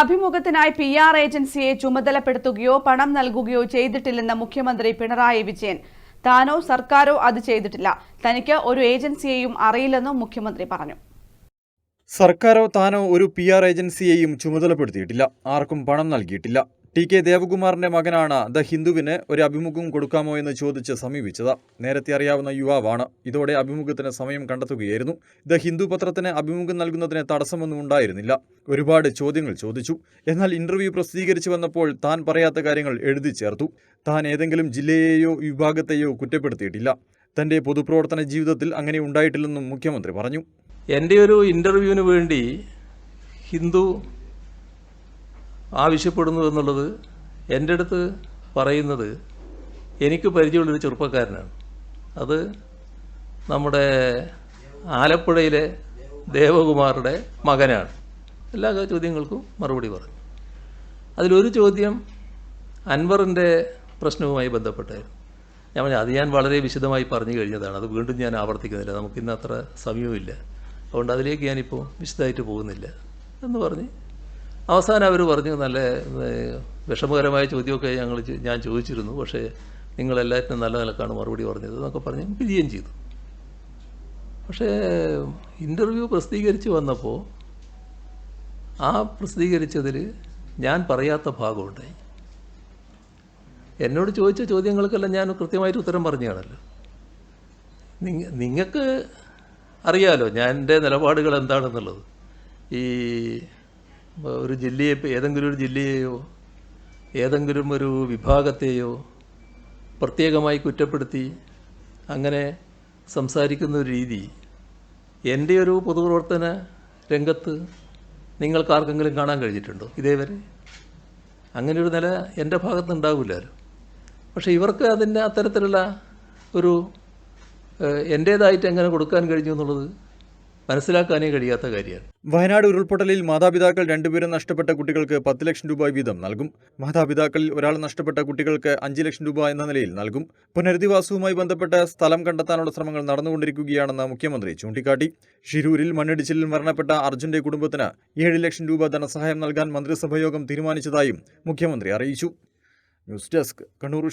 അഭിമുഖത്തിനായി P R ഏജൻസിയെ ചുമതലപ്പെടുത്തുകയോ പണം നൽകുകയോ ചെയ്തിട്ടില്ലെന്ന മുഖ്യമന്ത്രി പിണറായി വിജയൻ. താനോ സർക്കാരോ അത് ചെയ്തിട്ടില്ല. തനിക്ക് ഒരു ഏജൻസിയെയും അറിയില്ലെന്നും മുഖ്യമന്ത്രി പറഞ്ഞു. സർക്കാരോ താനോ ഒരു പി ആർ ഏജൻസിയെയും ചുമതലപ്പെടുത്തിയിട്ടില്ല. ആർക്കും പണം നൽകിയിട്ടില്ല. ടി കെ ദേവകുമാറിന്റെ മകനാണ് ദ ഹിന്ദുവിന് ഒരു അഭിമുഖം കൊടുക്കാമോ എന്ന് ചോദിച്ച് സമീപിച്ചത്. നേരത്തെ അറിയാവുന്ന യുവാവാണ്. ഇതോടെ അഭിമുഖത്തിന് സമയം കണ്ടെത്തുകയായിരുന്നു. ദ ഹിന്ദു പത്രത്തിന് അഭിമുഖം നൽകുന്നതിന് തടസ്സമൊന്നും ഉണ്ടായിരുന്നില്ല. ഒരുപാട് ചോദ്യങ്ങൾ ചോദിച്ചു. എന്നാൽ ഇന്റർവ്യൂ പ്രസിദ്ധീകരിച്ചു വന്നപ്പോൾ താൻ പറയാത്ത കാര്യങ്ങൾ എഴുതി ചേർത്തു. താൻ ഏതെങ്കിലും ജില്ലയെയോ വിഭാഗത്തെയോ കുറ്റപ്പെടുത്തിയിട്ടില്ല. തന്റെ പൊതുപ്രവർത്തന ജീവിതത്തിൽ അങ്ങനെ ഉണ്ടായിട്ടില്ലെന്നും മുഖ്യമന്ത്രി പറഞ്ഞു. എന്റെ ഒരു ഇന്റർവ്യൂവിന് വേണ്ടി ഹിന്ദു ആവശ്യപ്പെടുന്നു എന്നുള്ളത് എന്റെ അടുത്ത് പറയുന്നത് എനിക്ക് പരിചയമുള്ളൊരു ചെറുപ്പക്കാരനാണ്. അത് നമ്മുടെ ആലപ്പുഴയിലെ ദേവകുമാറുടെ മകനാണ്. എല്ലാ ചോദ്യങ്ങൾക്കും മറുപടി പറഞ്ഞു. അതിലൊരു ചോദ്യം അൻവറിന്റെ പ്രശ്നവുമായി ബന്ധപ്പെട്ടായിരുന്നു. ഞാൻ പറഞ്ഞു അത് ഞാൻ വളരെ വിശദമായി പറഞ്ഞു കഴിഞ്ഞതാണ്. അത് വീണ്ടും ഞാൻ ആവർത്തിക്കുന്നില്ല. നമുക്കിന്ന് അത്ര സമയവുമില്ല. അതുകൊണ്ട് അതിലേക്ക് ഞാനിപ്പോൾ വിശദമായിട്ട് പോകുന്നില്ല. എന്ന് പറഞ്ഞ് അവസാനം അവർ പറഞ്ഞു നല്ല വിഷമകരമായ ചോദ്യമൊക്കെ ഞങ്ങൾ ഞാൻ ചോദിച്ചിരുന്നു. പക്ഷേ നിങ്ങളെല്ലാറ്റിനും നല്ല നിലക്കാണ് മറുപടി പറഞ്ഞത് എന്നൊക്കെ പറഞ്ഞ് പിരിയുകയും ചെയ്തു. പക്ഷേ ഇന്റർവ്യൂ പ്രസിദ്ധീകരിച്ച് വന്നപ്പോൾ ആ പ്രസിദ്ധീകരിച്ചതിൽ ഞാൻ പറയാത്ത ഭാഗമുണ്ടായി എന്നോട് ചോദിച്ച ചോദ്യങ്ങൾക്കെല്ലാം ഞാൻ കൃത്യമായിട്ട് ഉത്തരം പറഞ്ഞാണല്ലോ നിങ്ങ നിങ്ങൾക്ക് അറിയാലോ ഞാൻ എന്റെ നിലപാടുകൾ എന്താണെന്നുള്ളത്. ഈ ഒരു ജില്ലയെ ഏതെങ്കിലും ഒരു ജില്ലയെയോ ഏതെങ്കിലും ഒരു വിഭാഗത്തെയോ പ്രത്യേകമായി കുറ്റപ്പെടുത്തി അങ്ങനെ സംസാരിക്കുന്ന ഒരു രീതി എന്റെ ഒരു പൊതുപ്രവർത്തന രംഗത്ത് നിങ്ങൾക്ക് ആർക്കെങ്കിലും കാണാൻ കഴിഞ്ഞിട്ടുണ്ടോ ഇതേവരെ? അങ്ങനെ ഒരു നില എന്റെ ഭാഗത്ത് ഉണ്ടാവില്ലല്ലോ പക്ഷേ ഇവർക്ക് അതിന്റെ അത്തരത്തിലുള്ള ഒരു എന്റേതായിട്ട് എങ്ങനെ കൊടുക്കാൻ കഴിഞ്ഞു എന്നുള്ളത് മനസ്സിലാക്കാനേ കഴിയാത്ത കാര്യമാണ്. വയനാട് ഉരുൾപൊട്ടലിൽ മാതാപിതാക്കൾ രണ്ടുപേരും നഷ്ടപ്പെട്ട കുട്ടികൾക്ക് പത്ത് ലക്ഷം രൂപ വീതം നൽകും. മാതാപിതാക്കളിൽ ഒരാൾ നഷ്ടപ്പെട്ട കുട്ടികൾക്ക് അഞ്ച് ലക്ഷം രൂപ എന്ന നിലയിൽ നൽകും. പുനരധിവാസവുമായി ബന്ധപ്പെട്ട സ്ഥലം കണ്ടെത്താനുള്ള ശ്രമങ്ങൾ നടന്നുകൊണ്ടിരിക്കുകയാണെന്ന് മുഖ്യമന്ത്രി ചൂണ്ടിക്കാട്ടി. ഷിരൂരിൽ മണ്ണിടിച്ചിലിൽ മരണപ്പെട്ട അർജുന്റെ കുടുംബത്തിന് ഏഴ് ലക്ഷം രൂപ ധനസഹായം നൽകാൻ മന്ത്രിസഭായോഗം തീരുമാനിച്ചതായും മുഖ്യമന്ത്രി അറിയിച്ചു. News desk Kannur